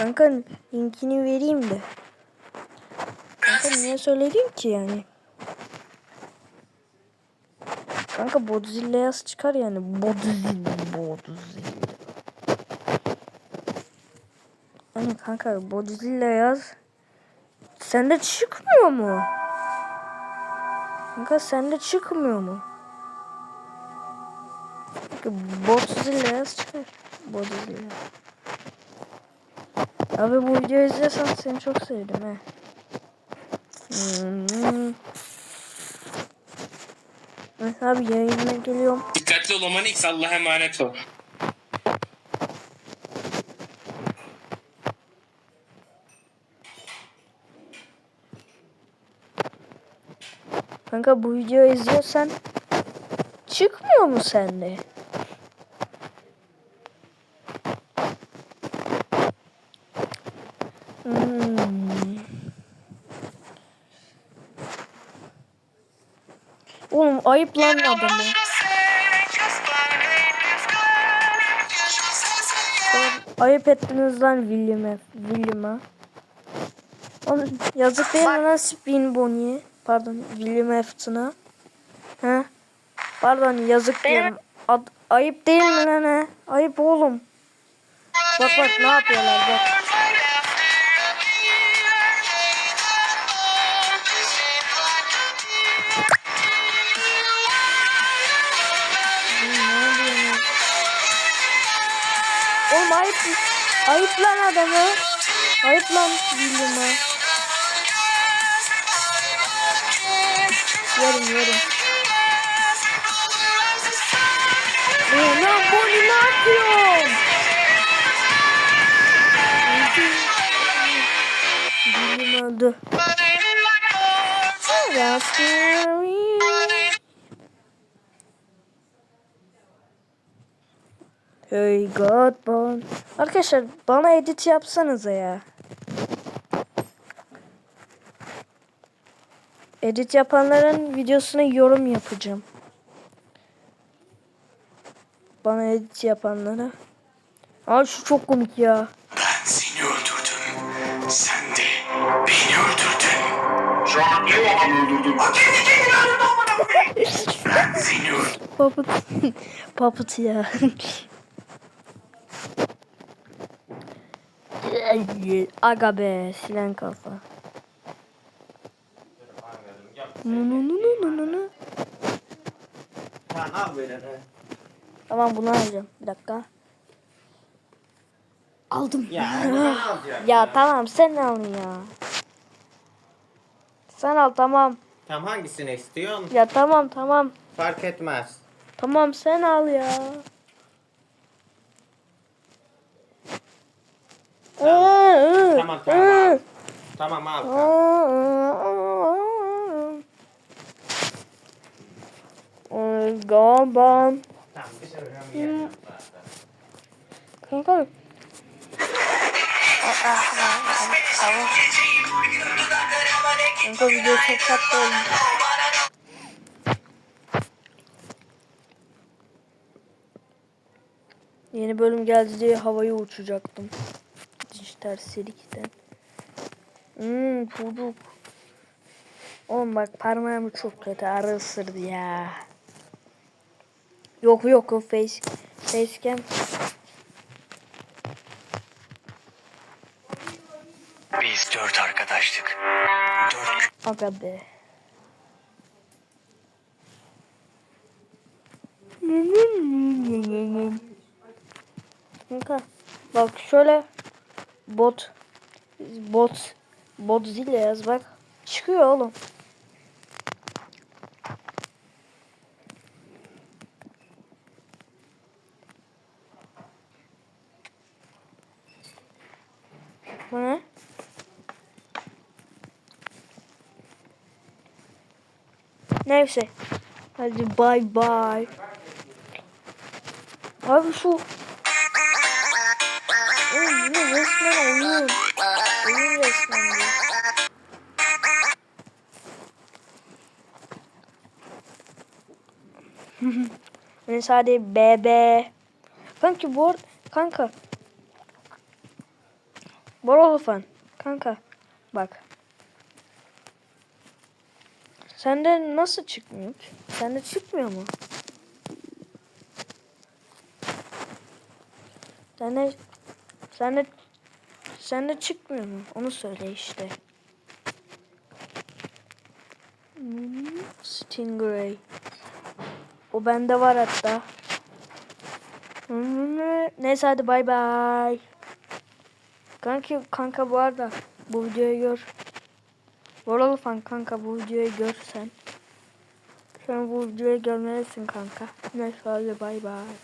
Kanka linkini vereyim de. Kanka niye söyledim ki yani? Kanka Bodzilla yaz çıkar yani. Bodzilla, Bodzilla. Yani kanka Bodzilla yaz. Sende çıkmıyor mu? Kanka sende çıkmıyor mu? Kanka Bodzilla yaz çıkar. Bodzilla. Abi bu videoyu izlersen seni çok sevdim he. Hmm. Evet abi yayına geliyorum. Dikkatli ol Omanix Allah'a emanet ol. Kanka bu videoyu izliyorsan çıkmıyor mu sende? Oğlum ayıp lan adamı. Ayıp ettiniz lan William'e. William'a. Oğlum yazık değil mi lan Spin Bonnie'ye? Pardon William Afton'a. He? Pardon yazık diyorum. Ad, ayıp değil mi lan he? Ayıp oğlum. Bak bak ne yapıyorlar bak. Ayıp. Ayıp lan adamı. Ayıp lan William'a. Yerim yerim. Ee, lan Bonnie ne yapıyorsun? Dilim öldü. Hey God bon. Arkadaşlar bana edit yapsanıza ya. Edit yapanların videosuna yorum yapacağım. Bana edit yapanlara. Aa şu çok komik ya. Ben seni öldürdüm. Sen de beni öldürdün. Şu an niye babamı öldürdün? O kendi kendine öldürdü amına koyayım. Ben seni öldürdüm. Papıt. Papıt ya. Aga be silen kafa. Nu nu nu nu nu nu. Ya? Tamam bunu alacağım. Bir dakika. Aldım. Ya yapacaksın? Ya tamam sen al ya. Sen al tamam. Tamam hangisini istiyorsun? Ya tamam tamam. Fark etmez. Tamam sen al ya. Tamam tamam. Tamam al. tamam. Gaban. Tamam bir şey önemli Kanka. Kanka video çok tatlı olmuş. Yeni bölüm geldi diye havaya uçacaktım. Dijital serikten. Hmm çocuk. Oğlum bak parmağımı çok kötü arı ısırdı ya. Yok yok o face facecam. Biz dört arkadaştık. Dört Aga be. Kanka bak şöyle bot bot bot zile yaz bak çıkıyor oğlum. Bu ne? Neyse. Hadi bay bay. Abi şu Bu resmen oyun. Oyun resmen bu. Yani sadece bebe. Kanki bu kanka Borolu fan. Kanka bak. Sende nasıl çıkmıyor? Sende çıkmıyor mu? Sende sende sende çıkmıyor mu? Onu söyle işte. Stingray. O bende var hatta. Neyse hadi bay bay. Kanki kanka bu arada bu videoyu gör. Varalı fan kanka bu videoyu gör sen. Sen bu videoyu görmelisin kanka. Neyse hadi bay bay.